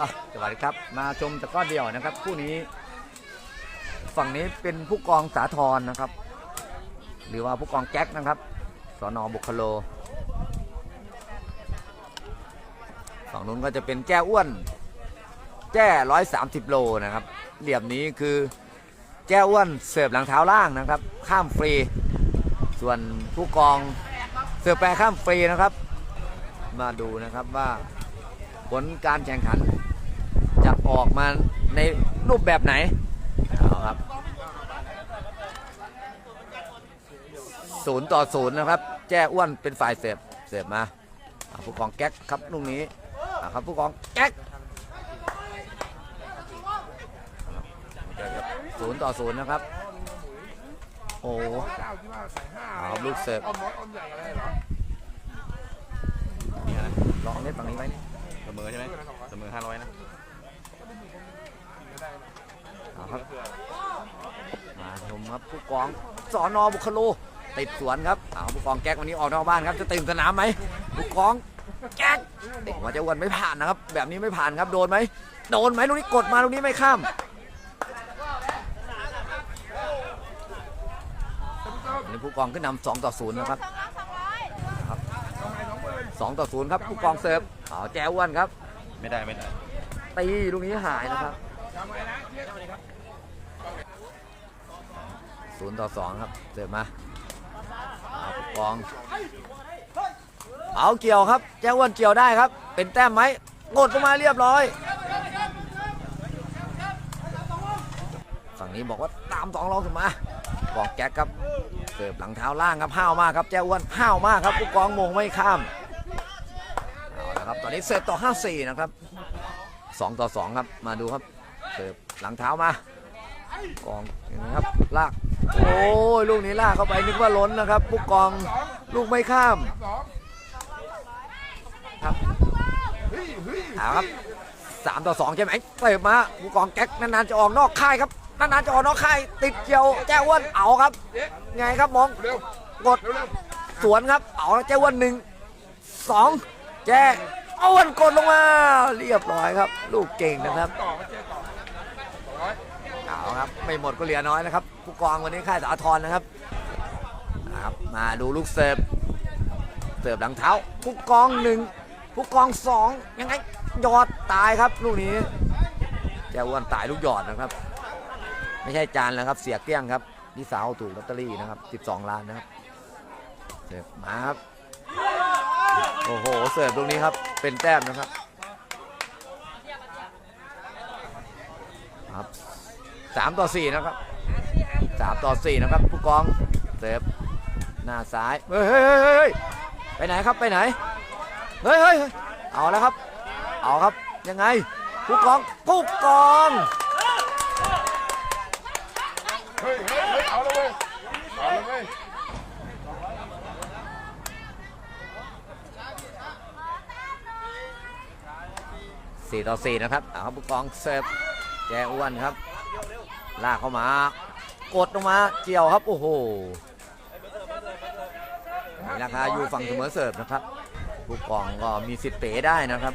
อะสวัสดีครับ มาชมตะก้อเดี่ยวนะครับคู่นี้ ฝั่งนี้เป็นผู้กองสาธรนะครับ หรือว่าผู้กองแก๊กนะครับสอนอบุคโล ฝั่งนู้นก็จะเป็นแจ้อ้วน แจ้ร้อยสามสิบโลนะครับเหลี่ยมนี้คือแจ้อ้วนเสิร์ฟหลังเท้าล่างนะครับ ข้ามฟรี ส่วนผู้กองเสิร์ฟแปรข้ามฟรีนะครับ มาดูนะครับว่าผลการแข่งขัน ออกมาในรูปแบบไหนเอาครับศูนย์ต่อศูนย์นะครับ แจ้อ้วนเป็นฝ่ายเสิร์ฟเสิร์ฟมาผู้กองแก๊กครับลูกนี้ครับผู้กองแก๊กศูนย์ต่อศูนย์นะครับ โอ้โหอ่าใส่ห้าเอาลูกเสิร์ฟออมน้อยออมใหญ่อะไรเอลองเล่นฝั่งนี้ไว้เสมอใช่ไหมเสมอห้าร้อยนะ ครับมาชมครับผู้กองสอนอบุคโลติดสวนครับเอาผู้กองแก๊กวันนี้ออกนอกบ้านครับจะตื่นสนามไหมผู้กองแก๊กเด็กมาจะอ้วนไม่ผ่านนะครับ แบบนี้ไม่ผ่านครับโดนไหมโดนไหมลูกนี้กดมาลูกนี้ไม่ข้ามอันนี้ผู้กองขึ้นนำสองต่อศูนย์นะครับสองต่อศูนย์ครับผู้กองเสิร์ฟเอาแจ้อ้วนครับ ไม่ได้ไม่ได้ตีลูกนี้หายนะครับ ศูนย์ต่อสองครับเสิร์ฟมาเอาผู้กอง เอาเกี่ยวครับ แจ้อ้วนเกี่ยวได้ครับ เป็นแต้มไหมกดลงมาเรียบร้อย ฝั่งนี้บอกว่าตามสองรองขึ้นมาบอกแจ็คครับเสิร์ฟหลังเท้าล่างครับห้าวมากครับแจ้อ้วนห้าวมากครับผู้กองมงไม่ข้ามเอาละครับตอนนี้เสิร์ฟต่อ 5-4 นะครับ 2 ต่อ 2 ครับมาดูครับเสิร์ฟหลังเท้ามา กองอย่างนี้ครับลากโอ้ยลูกนี้ลากเข้าไปนึกว่าล้นนะครับผู้กองลูกไม่ข้ามครับเอาครับสามต่อสองใช่ไหมเสิร์ฟมาผู้กองแก๊กนานๆจะออกนอกค่ายครับนานๆจะออกนอกค่ายติดเกี่ยวแจ้วนเอาครับ ไงครับมองกดสวนครับเอาแจ้อ้วนหนึ่งสองแจ้อ้วนกดลงมา เรียบร้อยครับ ลูกเก่งนะครับ ไม่หมดก็เหลือน้อยนะครับผู้กองวันนี้ค่ายสาทรนะครับนะครับมาดูลูกเสิร์ฟเสิร์ฟหลังเท้าผู้กองหนึ่งผู้กองสองยังไงยอดตายครับลูกนี้แจ้อ้วนตายลูกยอดนะครับ ไม่ใช่จานแล้วครับเสียเกี้ยงครับพี่สาวถูกลอตเตอรี่นะครับ 12 ล้านนะครับเสิร์ฟมาครับโอ้โหเสิร์ฟตรงนี้ครับเป็นแต้มนะครับครับ สามต่อสี่นะครับสามต่อสี่นะครับ ผู้กองเสิร์ฟหน้าซ้ายเฮ้ยเฮ้ยเฮ้ยเฮ้ยไปไหนครับไปไหนเฮ้ยเฮ้ยเฮ้ยเอาแล้วครับ เอาครับยังไง ผู้กองผู้กองเฮ้ยเฮ้ยเฮ้ยเอาเลยเอาเลยสี่ต่อสี่นะครับ เอาครับผู้กองเสิร์ฟแจอ้วนครับ ลากเข้ามา กดลงมาเกี่ยวครับ โอ้โหนี่ราคาอยู่ฝั่งเสมอเสิร์ฟนะครับผู้กองก็มีสิทธิ์เป๋ได้นะครับ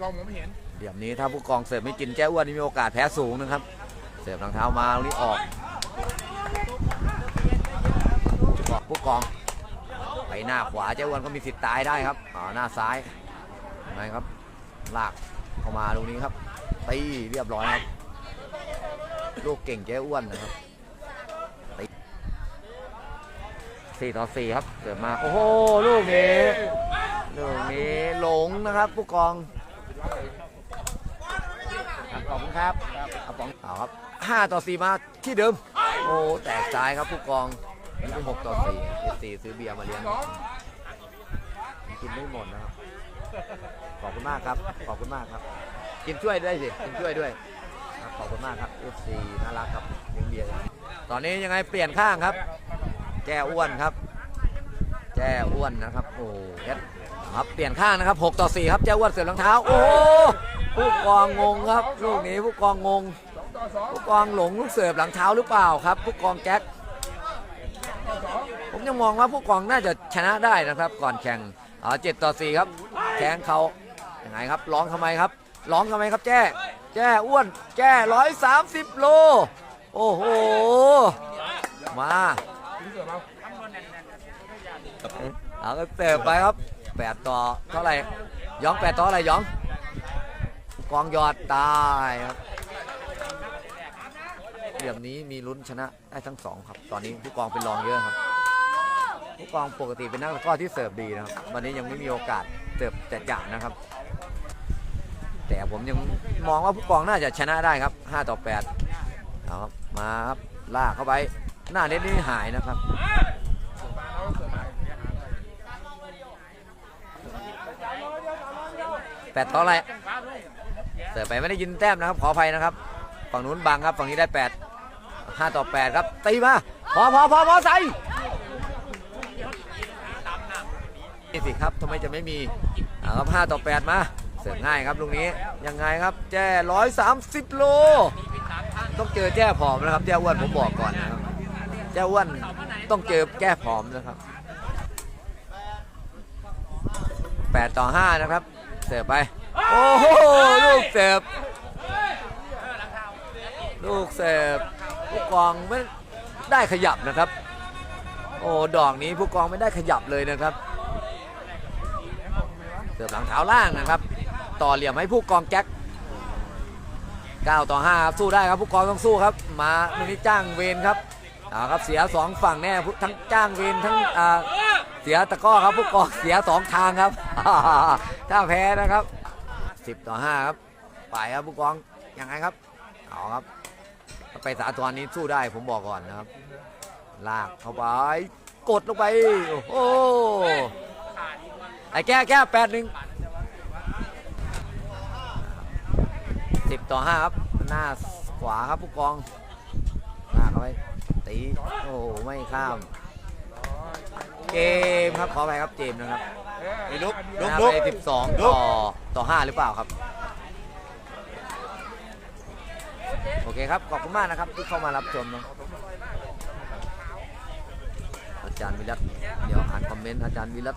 กล้องมองไม่เห็นเดี๋ยวนี้ถ้าผู้กองเสิร์ฟไม่กินแจ้อ้วนนี่มีโอกาสแพ้สูงนะครับ เสิร์ฟรองเท้ามาตรงนี้ออกผู้กองไปหน้าขวาแจ้อ้วนก็มีสิทธิ์ตายได้ครับอ่าหน้าซ้ายยังไงครับลากเข้ามาตรงนี้ครับตีเรียบร้อยครับ ลูกเก่งแจ้อ้วนนะครับสี่ต่อสี่ครับเกิดมา โอ้โห ลูกนี้ลูกนี้หลงนะครับ ผู้กองขอบคุณครับเอาปองเอาครับห้าต่อสี่มาที่เดิม โอ้แตกซ้ายครับผู้กองนี่เป็นหกต่อสี่เอฟซีซื้อเบียร์มาเลี้ยงกินไม่หมดนะครับ ขอบคุณมากครับ ขอบคุณมากครับ กินช่วยด้วยสิ กินช่วยด้วย ขอบคุณมากครับ FC น่ารักครับเลี้ยงเบียร์ตอนนี้ยังไงเปลี่ยนข้างครับ แจ้อ้วนครับ แจ้อ้วนนะครับโอ้แจ้ครับเปลี่ยนข้างนะครับ 6 ต่อ 4 ครับแจ้อ้วนเสือรองเท้า โอ้ผู้กองงงครับลูกนี้ผู้กองงงผู้กองหลงลูกเสิร์ฟหลังเท้าหรือเปล่าครับ ผู้กองแจ็คต่อสองผมยังมองว่าผู้กองน่าจะชนะได้นะครับ ก่อนแข่งอ๋อเจ็ดต่อสี่ครับแข้งเขายังไงครับร้องทำไมครับร้องทำไมครับแจ้ แจ้อ้วนแจ้ร้อยสามสิบโล โอ้โห มาเอาก็เติบไปครับแปดต่อเท่าไหร่หยองแปดต่ออะไรหยอง กองยอดตายครับเหลี่ยมนี้มีลุ้นชนะได้ทั้งสองครับ ตอนนี้ผู้กองเป็นรองเยอะครับ ผู้กองปกติเป็นนักตะก้อที่เสิร์ฟดีนะครับ วันนี้ยังไม่มีโอกาสเสิร์ฟจัดจ่านะครับ แต่ผมยังมองว่าผู้กองน่าจะชนะได้ครับ 5 ต่อ8เอาครับมาครับลากเข้าไป หน้าเน็ตนี่หายนะครับแปดต่ออะไรเสิร์ฟไปไม่ได้ยินแต้มนะครับ ขออภัยนะครับ ฝั่งนู้นบังครับ ฝั่งนี้ได้แปดห้าต่อแปดครับ ตีมา พอพอพอพอใส่นี่สิครับทำไมจะไม่มีเอาครับห้าต่อแปดมา เสิร์ฟง่ายครับลูกนี้ยังไงครับแจ้ร้อยสามสิบโล ต้องเจอแจ้ผอมนะครับ แจ้อ้วนผมบอกก่อนนะครับ แจ้อ้วนต้องเจอแก้ผอมนะครับ8ต่อ5นะครับ เสิร์ฟไป โอ้โหลูกเสิร์ฟลูกเสิร์ฟผู้กองไม่ได้ขยับนะครับ โอ้ดอกนี้ผู้กองไม่ได้ขยับเลยนะครับเสิร์ฟหลังเท้าล่างนะครับ ต่อเหลี่ยมให้ผู้กองแจ็ค9ต่อ5ครับสู้ได้ครับผู้กองต้องสู้ครับมาตรงนี้จ้างเวรครับเอาครับเสียสองฝั่งแน่ทั้งจ้างเวรทั้งอ่าเสียตะก้อครับผู้กองเสียสองทางครับถ้าแพ้นะครับ 10 ต่อ 5 ครับไปครับผู้กองยังไงครับเอาครับไปสาธรนี้สู้ได้ผมบอกก่อนนะครับ ลากเข้าไปกดลงไป โอ้โหไอ้แก้แก้แปดหนึ่ง สิบต่อห้าครับ หน้าขวาครับผู้กองลากเข้าไปตีโอ้โหไม่ข้าม เกมครับขอไปครับเจมส์นะครับไอ้ลุกลุกนะลุกไป12ต่อต่อ5หรือเปล่าครับ โอเคครับขอบคุณมากนะครับที่เข้ามารับชมนะอาจารย์วิรัตเดี๋ยวอ่านคอมเมนต์อาจารย์วิรัต